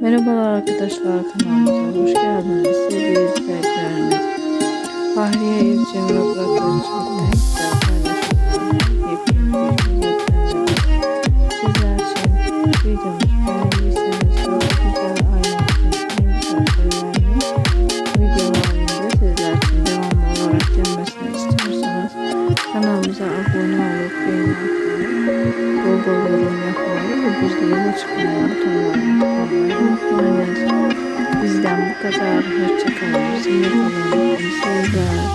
Merhabalar arkadaşlar kanalımıza hoş geldiniz sevgili izleyicilerimiz. Fahriye yepyeni bir video düzenledik. Sizler için videomuzu beğendiyseniz çok güzel ayrıntılı en güzel karelerini video halinde sizler için devamlı olarak gelmesini istiyorsanız kanalımıza abone olup beğeni atmayı, bol bol yorum yapmayı ve bildirim açmayı butonlarını unutmayınız. Bizden bu kadar. Hoşçakalın. Bizimle kalın. İyi seyirler.